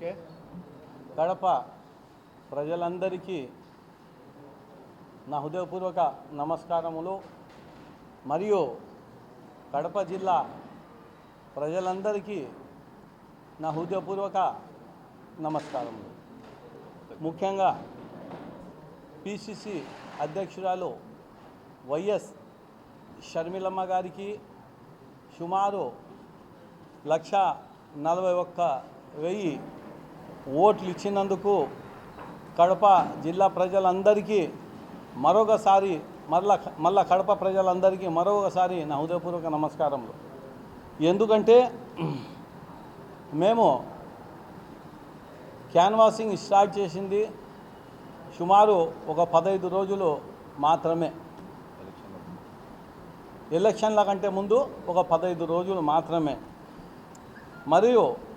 Okay. Kadapa ప్రజలందరికీ నా హృదయపూర్వక నమస్కారములు. మరియు కడప జిల్లా ప్రజలందరికీ నా హృదయపూర్వక నమస్కారములు. ముఖ్యంగా పిసిసి అధ్యక్షురాలు వైఎస్ షర్మిలమ్మ గారికి సుమారు లక్ష నలభై ఒక్క వెయ్యి ఓట్లు ఇచ్చినందుకు కడప జిల్లా ప్రజలందరికీ మరొకసారి మరల మళ్ళా కడప ప్రజలందరికీ మరొకసారి నా హృదయపూర్వక నమస్కారములు. ఎందుకంటే మేము క్యాన్వాసింగ్ స్టార్ట్ చేసింది సుమారు ఒక పదహైదు రోజులు మాత్రమే. ఎలక్షన్ల కంటే ముందు ఒక పదహైదు రోజులు మాత్రమే. మరియు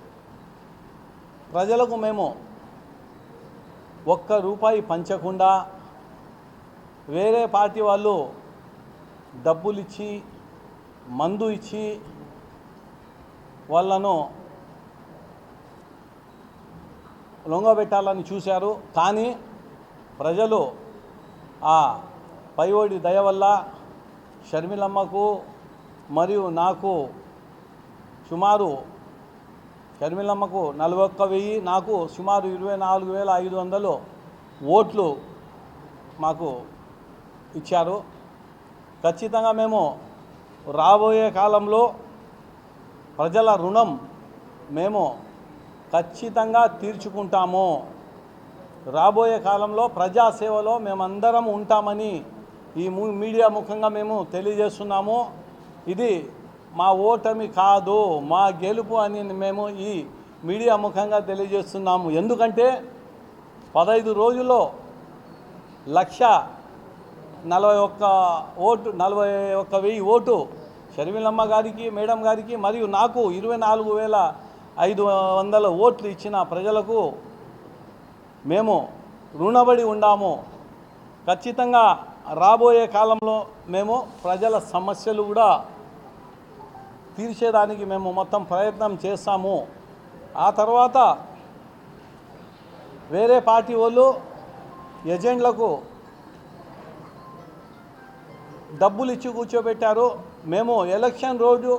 ప్రజలకు మేము ఒక్క రూపాయి పంచకుండా వేరే పార్టీ వాళ్ళు డబ్బులు ఇచ్చి మందు ఇచ్చి వాళ్ళను లొంగబెట్టాలని చూశారు. కానీ ప్రజలు ఆ పైవడి దయ వల్ల షర్మిలమ్మకు మరియు నాకు సుమారు షర్మిలమ్మకు నలభై ఒక్క వెయ్యి నాకు సుమారు ఇరవై నాలుగు వేల ఐదు వందలు ఓట్లు మాకు ఇచ్చారు. ఖచ్చితంగా మేము రాబోయే కాలంలో ప్రజల రుణం మేము ఖచ్చితంగా తీర్చుకుంటాము. రాబోయే కాలంలో ప్రజాసేవలో మేమందరం ఉంటామని ఈ మీడియా ముఖంగా మేము తెలియజేస్తున్నాము. ఇది మా ఓటమి కాదు మా గెలుపు అని మేము ఈ మీడియా ముఖంగా తెలియజేస్తున్నాము. ఎందుకంటే పదహైదు రోజుల్లో లక్ష నలభై ఒక్క ఓటు నలభై ఒక్క వెయ్యి ఓటు షర్మిలమ్మ గారికి మేడం గారికి మరియు నాకు ఇరవై నాలుగు వేల ఐదు వందల ఓట్లు ఇచ్చిన ప్రజలకు మేము రుణబడి ఉండాము. ఖచ్చితంగా రాబోయే కాలంలో మేము ప్రజల సమస్యలు కూడా తీర్చేదానికి మేము మొత్తం ప్రయత్నం చేస్తాము. ఆ తర్వాత వేరే పార్టీ వాళ్ళు ఏజెంట్లకు డబ్బులు ఇచ్చి కూర్చోబెట్టారు. మేము ఎలక్షన్ రోజు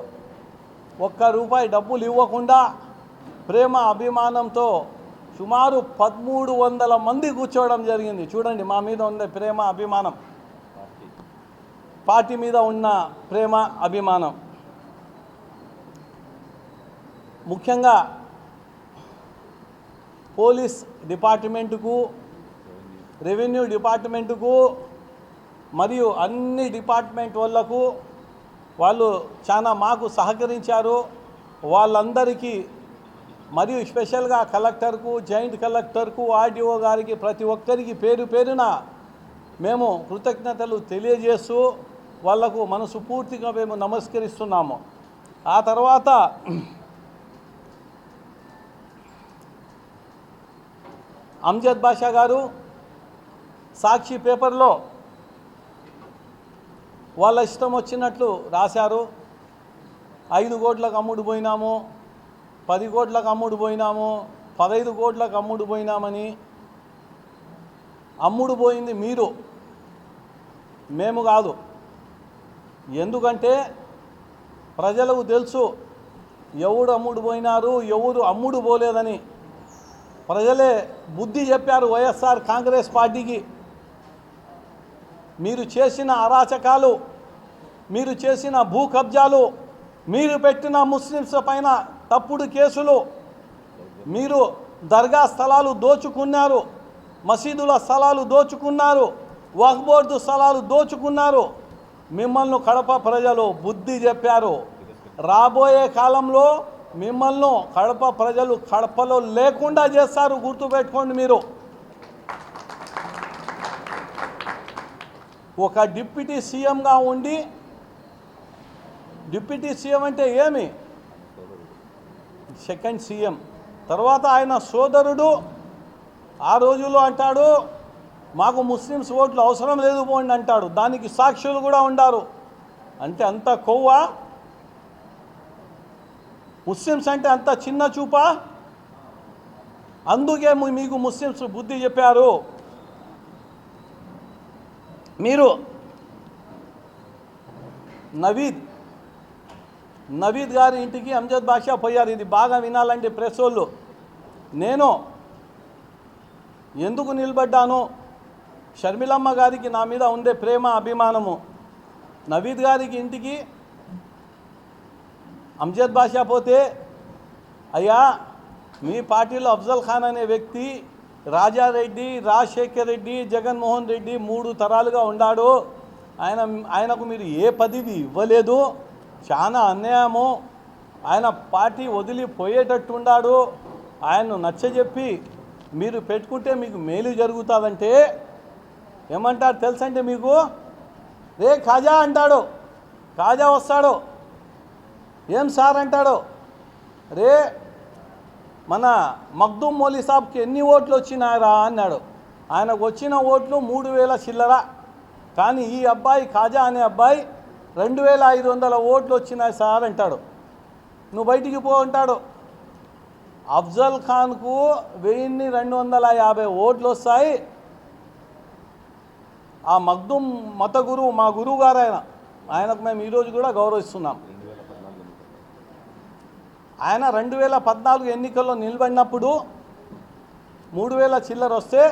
ఒక్క రూపాయి డబ్బులు ఇవ్వకుండా ప్రేమ అభిమానంతో సుమారు పదమూడు వందల మంది కూర్చోవడం జరిగింది. చూడండి మా మీద ఉన్న ప్రేమ అభిమానం. పార్టీ మీద ఉన్న ప్రేమ అభిమానం. ముఖ్యంగా పోలీస్ డిపార్ట్మెంటుకు రెవెన్యూ డిపార్ట్మెంటుకు మరియు అన్ని డిపార్ట్మెంట్ వాళ్ళకు వాళ్ళు చాలా మాకు సహకరించారు. వాళ్ళందరికీ మరియు స్పెషల్గా కలెక్టర్కు జాయింట్ కలెక్టర్కు ఆర్డీఓ గారికి ప్రతి ఒక్కరికి పేరు పేరున మేము కృతజ్ఞతలు తెలియజేస్తూ వాళ్ళకు మనస్ఫూర్తిగా మేము నమస్కరిస్తున్నాము. ఆ తర్వాత అంజద్ బాషా గారు సాక్షి పేపర్లో వాళ్ళ ఇష్టం వచ్చినట్లు రాశారు. ఐదు కోట్లకు అమ్ముడు పోయినాము పది కోట్లకు అమ్ముడు పోయినాము పదహైదు కోట్లకు అమ్ముడు పోయినామని అమ్ముడు పోయింది మీరు మేము కాదు. ఎందుకంటే ప్రజలకు తెలుసు ఎవడు అమ్ముడు పోయినారు ఎవరు అమ్ముడు పోలేదని. ప్రజలే బుద్ధి చెప్పారు వైఎస్ఆర్ కాంగ్రెస్ పార్టీకి. మీరు చేసిన అరాచకాలు మీరు చేసిన భూ కబ్జాలు మీరు పెట్టిన ముస్లిమ్స్ పైన తప్పుడు కేసులు మీరు దర్గా స్థలాలు దోచుకున్నారు మసీదుల స్థలాలు దోచుకున్నారు వక్ఫ్ స్థలాలు దోచుకున్నారు. మిమ్మల్ని కడప ప్రజలు బుద్ధి చెప్పారు. రాబోయే కాలంలో మిమ్మల్ని కడప ప్రజలు కడపలో లేకుండా చేస్తారు గుర్తుపెట్టుకోండి మీరు. ఒక డిప్యూటీ సీఎంగా ఉండి డిప్యూటీ సీఎం అంటే ఏమి? Second CM. తర్వాత ఆయన సోదరుడు ఆ రోజుల్లో అంటాడు మాకు ముస్లిమ్స్ ఓట్లు అవసరం లేదు పోండి అంటాడు. దానికి సాక్షులు కూడా ఉండారు. అంటే అంత కొవ్వా? ముస్లిమ్స్ అంటే అంత చిన్న చూపా? అందుకే మీ- మీకు ముస్లిమ్స్ బుద్ధి చెప్పారు. మీరు నవీద్ నవీద్ గారి ఇంటికి అంజద్ బాషా పోయారు. ఇది బాగా వినాలండి ప్రెస్ వాళ్ళు. నేను ఎందుకు నిలబడ్డాను? షర్మిలమ్మ గారికి నా మీద ఉండే ప్రేమ అభిమానము. నవీద్ గారికి ఇంటికి అంజద్ బాషా పోతే అయ్యా మీ పార్టీలో అఫ్జల్ ఖాన్ అనే వ్యక్తి రాజారెడ్డి రాజశేఖర్ రెడ్డి జగన్మోహన్ రెడ్డి మూడు తరాలుగా ఉన్నాడు ఆయన ఆయనకు మీరు ఏ పదవి ఇవ్వలేదు. చాలా అన్యాయము. ఆయన పార్టీ వదిలిపోయేటట్టు ఉన్నాడు ఆయన్ను నచ్చజెప్పి మీరు పెట్టుకుంటే మీకు మేలు జరుగుతుందంటే ఏమంటారు తెలుసంటే మీకు? రే ఖాజా అంటాడు. ఖాజా వస్తాడు. ఏం సార్ అంటాడు? రే మన మగ్దూమ్ మౌలి సాబ్కి ఎన్ని ఓట్లు వచ్చినాయరా అన్నాడు. ఆయనకు వచ్చిన ఓట్లు మూడు వేల చిల్లర. కానీ ఈ అబ్బాయి ఖాజా అనే అబ్బాయి రెండు వేల ఐదు వందల ఓట్లు వచ్చినాయి సార్ అంటాడు. నువ్వు బయటికి పో అంటాడు. అఫ్జల్ ఖాన్కు వెయ్యిన్ని రెండు వందల యాభై ఓట్లు వస్తాయి. ఆ మగ్దుం మత గురువు మా గురువు గారు ఆయన. ఆయనకు మేము ఈరోజు కూడా గౌరవిస్తున్నాం. ఆయన రెండు వేల పద్నాలుగు ఎన్నికల్లో నిలబడినప్పుడు మూడు వేల చిల్లర వస్తే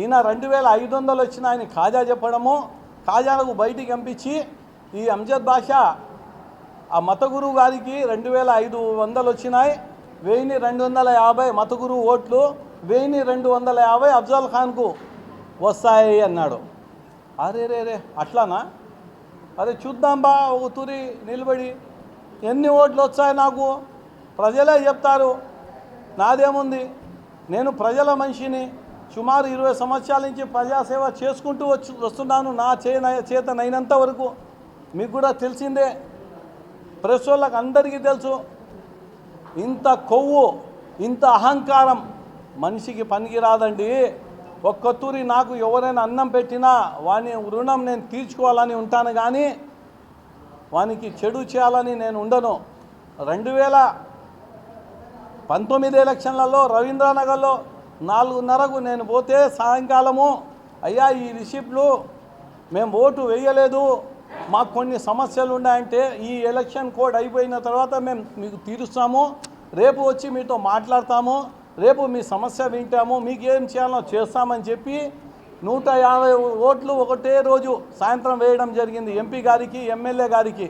ఈయన రెండు వేల ఐదు వందలు వచ్చిన ఆయన ఖాజా చెప్పడము ఖాజాలకు బయటికి పంపించి ఈ అంజద్ బాషా ఆ మత గురువు గారికి రెండు వేల ఐదు వందలు వచ్చినాయి. వెయ్యిని రెండు వందల యాభై మత గురువు ఓట్లు వెయ్యిని రెండు వందల యాభై అఫ్జల్ ఖాన్కు వస్తాయి అన్నాడు. అరే రే రే అట్లానా? అరే చూద్దాం బా ఒక తూరి నిలబడి. ఎన్ని ఓట్లు వచ్చాయి నాకు? ప్రజలే చెప్తారు నాదేముంది? నేను ప్రజల మనిషిని సుమారు ఇరవై సంవత్సరాల నుంచి ప్రజాసేవ చేసుకుంటూ వచ్చి వస్తున్నాను నా చేతనైనంత వరకు. మీకు కూడా తెలిసిందే. ప్రెస్ వాళ్ళకి అందరికీ తెలుసు ఇంత కొవ్వు ఇంత అహంకారం మనిషికి పనికిరాదండి. ఒక్కతూరి నాకు ఎవరైనా అన్నం పెట్టినా వాని రుణం నేను తీర్చుకోవాలని ఉంటాను కానీ వానికి చెడు చేయాలని నేను ఉండను. రెండు వేల పంతొమ్మిది ఎలక్షన్లలో రవీంద్రనగర్లో నాలుగున్నరకు నేను పోతే సాయంకాలము అయ్యా ఈ రిసిప్ట్లు మేము ఓటు వేయలేదు మాకు కొన్ని సమస్యలు ఉన్నాయంటే ఈ ఎలక్షన్ కోడ్ అయిపోయిన తర్వాత మేము మీకు తీరుస్తాము రేపు వచ్చి మీతో మాట్లాడతాము రేపు మీ సమస్య వింటాము మీకు ఏం చేయాలో చేస్తామని చెప్పి నూట యాభై ఓట్లు ఒకటే రోజు సాయంత్రం వేయడం జరిగింది ఎంపీ గారికి ఎమ్మెల్యే గారికి.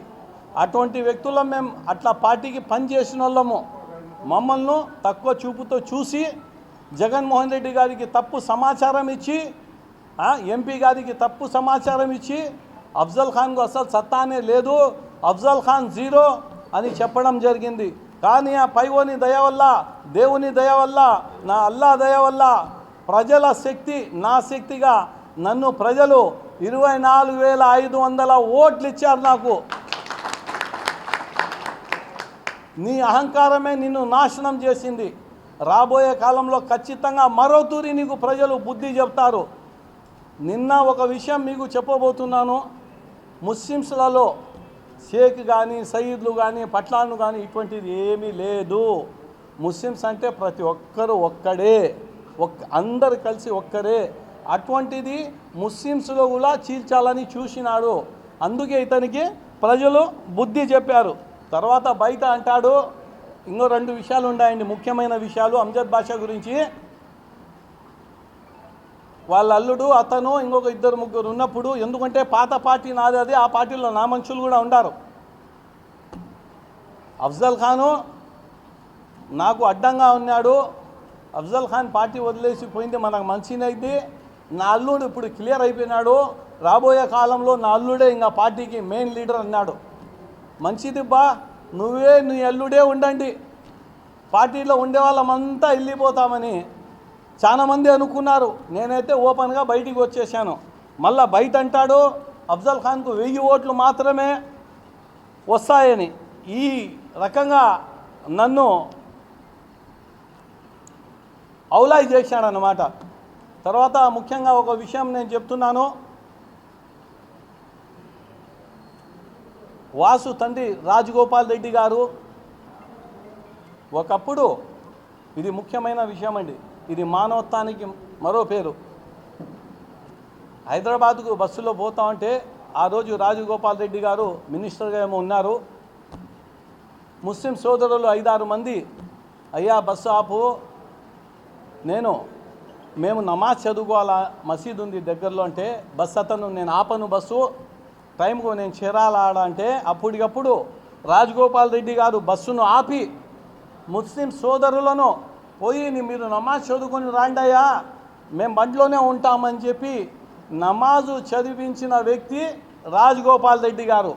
అటువంటి వ్యక్తులం మేము అట్లా పార్టీకి పనిచేసిన వాళ్ళము. మమ్మల్ని తక్కువ చూపుతో చూసి జగన్మోహన్ రెడ్డి గారికి తప్పు సమాచారం ఇచ్చి ఎంపీ గారికి తప్పు సమాచారం ఇచ్చి అఫ్జల్ ఖాన్కు అసలు సత్తానే లేదు అఫ్జల్ ఖాన్ జీరో అని చెప్పడం జరిగింది. కానీ ఆ పైవోని దయ వల్ల దేవుని దయ వల్ల నా అల్లా దయ వల్ల ప్రజల శక్తి నా శక్తిగా నన్ను ప్రజలు ఇరవై నాలుగు వేల ఐదు వందల ఓట్లు ఇచ్చారు నాకు. నీ అహంకారమే నిన్ను నాశనం చేసింది. రాబోయే కాలంలో ఖచ్చితంగా మరో తూరి నీకు ప్రజలు బుద్ధి చెప్తారు. నిన్న ఒక విషయం మీకు చెప్పబోతున్నాను. ముస్లిమ్స్లలో షేక్ కానీ సయీద్లు కానీ పట్లాన్లు కానీ ఇటువంటిది ఏమీ లేదు. ముస్లిమ్స్ అంటే ప్రతి ఒక్కరు ఒక్కడే. ఒక్క అందరు కలిసి ఒక్కరే. అటువంటిది ముస్లిమ్స్లో కూడా చీల్చాలని చూసినాడు. అందుకే ఇతనికి ప్రజలు బుద్ధి చెప్పారు. తర్వాత బయట అంటాడు ఇంకో రెండు విషయాలు ఉన్నాయండి ముఖ్యమైన విషయాలు అంజద్ బాషా గురించి. వాళ్ళ అల్లుడు అతను ఇంకొక ఇద్దరు ముగ్గురు ఉన్నప్పుడు ఎందుకంటే పాత పార్టీ నాది అది ఆ పార్టీలో నా మనుషులు కూడా ఉండారు. అఫ్జల్ ఖాను నాకు అడ్డంగా ఉన్నాడు. అఫ్జల్ ఖాన్ పార్టీ వదిలేసి పోయింది మనకు మంచినైంది నా అల్లుడు ఇప్పుడు క్లియర్ అయిపోయినాడు. రాబోయే కాలంలో నా అల్లుడే ఇంకా పార్టీకి మెయిన్ లీడర్ అన్నాడు. మంచిది బా నువ్వే నీ అల్లుడే ఉండండి. పార్టీలో ఉండే వాళ్ళమంతా వెళ్ళిపోతామని చాలామంది అనుకున్నారు. నేనైతే ఓపెన్గా బయటికి వచ్చేసాను. మళ్ళా బయట అంటాడు అఫ్జల్ ఖాన్కు వెయ్యి ఓట్లు మాత్రమే వస్తాయని. ఈ రకంగా నన్ను అవులాయి చేశాడనమాట తర్వాత ముఖ్యంగా ఒక విషయం నేను చెప్తున్నాను. వాసు తండ్రి రాజగోపాల్ రెడ్డి గారు ఒకప్పుడు ఇది ముఖ్యమైన విషయం అండి. ఇది మానవత్వానికి మరో పేరు. హైదరాబాద్కు బస్సులో పోతా ఉంటే ఆ రోజు రాజగోపాల్ రెడ్డి గారు మినిస్టర్గా ఏమో ఉన్నారు. ముస్లిం సోదరులు ఐదారు మంది అయ్యా బస్సు ఆపు. నేను మేము నమాజ్ చదువుకోవాలా? మసీద్ ఉంది దగ్గరలో అంటే బస్సు అతను నేను ఆపను బస్సు. టైంకు నేను చేరాలా అంటే అప్పటికప్పుడు రాజగోపాల్ రెడ్డి గారు బస్సును ఆపి ముస్లిం సోదరులను పోయి మీరు నమాజ్ చదువుకొని రాండయ్యా మేము బండిలోనే ఉంటామని చెప్పి నమాజు చదివించిన వ్యక్తి రాజగోపాల్ రెడ్డి గారు.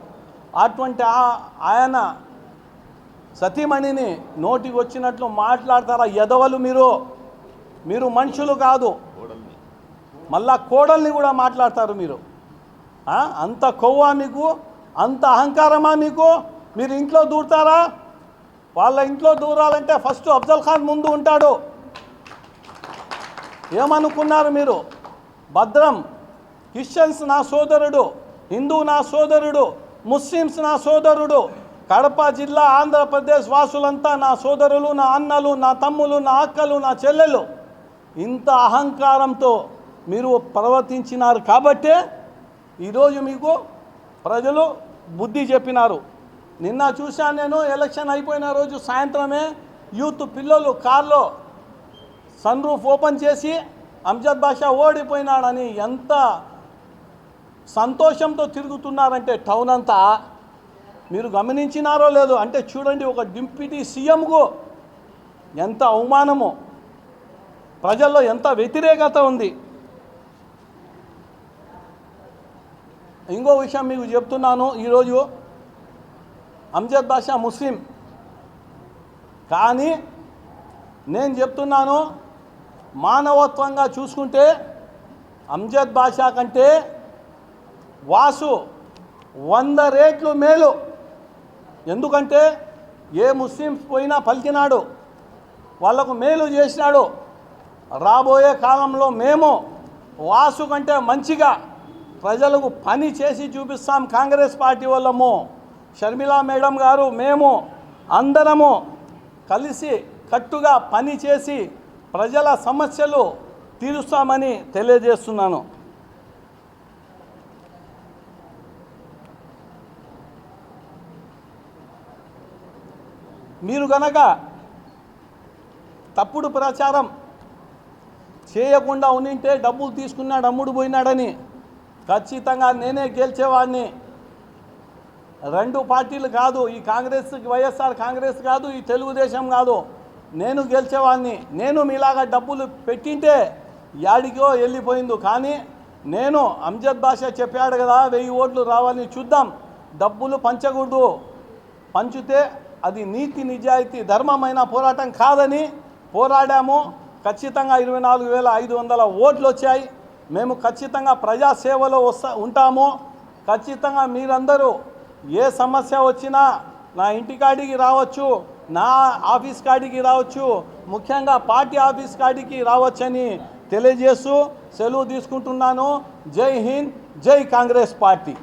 అటువంటి ఆ- ఆయన సతీమణిని నోటికి వచ్చినట్లు మాట్లాడతారా ఎదవలు మీరు? మీరు మనుషులు కాదు. మళ్ళా కోడల్ని కూడా మాట్లాడతారు మీరు. అంత కొవ్వా మీకు అంత అహంకారమా మీకు మీరు ఇంట్లో దూరుతారా? వాళ్ళ ఇంట్లో దూరాలంటే ఫస్ట్ అఫ్జల్ ఖాన్ ముందు ఉంటాడు. ఏమనుకున్నారు మీరు? భద్రం. క్రిస్టియన్స్ నా సోదరుడు. హిందూ నా సోదరుడు. ముస్లిమ్స్ నా సోదరుడు. కడప జిల్లా ఆంధ్రప్రదేశ్ వాసులంతా నా సోదరులు నా అన్నలు నా తమ్ములు నా అక్కలు నా చెల్లెలు. ఇంత అహంకారంతో మీరు ప్రవర్తించినారు కాబట్టే ఈరోజు మీకు ప్రజలు బుద్ధి చెప్పినారు. నిన్న చూశాను నేను ఎలక్షన్ అయిపోయిన రోజు సాయంత్రమే యూత్ పిల్లలు కార్లో సన్ రూఫ్ ఓపెన్ చేసి అంజద్ బాషా ఓడిపోయినాడని ఎంత సంతోషంతో తిరుగుతున్నారంటే టౌన్ అంతా. మీరు గమనించినారో లేదో అంటే చూడండి ఒక డిప్యూటీ సీఎంకు ఎంత అవమానము. ప్రజల్లో ఎంత వ్యతిరేకత ఉంది. ఇంకో విషయం మీకు చెప్తున్నాను ఈరోజు అంజద్ బాషా ముస్లిం. కానీ నేను చెప్తున్నాను మానవత్వంగా చూసుకుంటే అంజద్ బాషా కంటే వాసు వంద రేట్లు మేలు. ఎందుకంటే ఏ ముస్లిమ్స్ పోయినా పలికినాడు వాళ్ళకు మేలు చేసినాడు. రాబోయే కాలంలో మేము వాసు కంటే మంచిగా ప్రజలకు పని చేసి చూపిస్తాం కాంగ్రెస్ పార్టీ వాళ్ళము. షర్మిలా మేడం గారు మేము అందరము కలిసి కట్టుగా పని చేసి ప్రజల సమస్యలు తీరుస్తామని తెలియజేస్తున్నాను. మీరు గనక తప్పుడు ప్రచారం చేయకుండా ఉండింటే డబ్బులు తీసుకున్నాడు అమ్ముడు పోయినాడని ఖచ్చితంగా నేనే గెలిచేవాడిని రెండు పార్టీలు కాదు ఈ కాంగ్రెస్ వైఎస్ఆర్ కాంగ్రెస్ కాదు ఈ తెలుగుదేశం కాదు. నేను గెలిచేవాడిని నేను మీలాగా డబ్బులు పెట్టింటే యాడికో వెళ్ళిపోయింది. కానీ నేను అంజద్ బాషా చెప్పాడు కదా వెయ్యి ఓట్లు రావాలని చూద్దాం. డబ్బులు పంచకూడదు. పంచితే అది నీతి నిజాయితీ ధర్మమైన పోరాటం కాదని పోరాడాము. ఖచ్చితంగా ఇరవై నాలుగు వేల ఐదు వందల ఓట్లు వచ్చాయి. మేము ఖచ్చితంగా ప్రజాసేవలో వస్తా ఉంటాము. ఖచ్చితంగా మీరందరూ ఏ సమస్య వచ్చినా నా ఇంటి కాడికి రావచ్చు నా ఆఫీస్ కాడికి రావచ్చు ముఖ్యంగా పార్టీ ఆఫీస్ కాడికి రావచ్చని తెలియజేస్తూ సెలవు తీసుకుంటున్నాను. జై హింద్ జై కాంగ్రెస్ పార్టీ.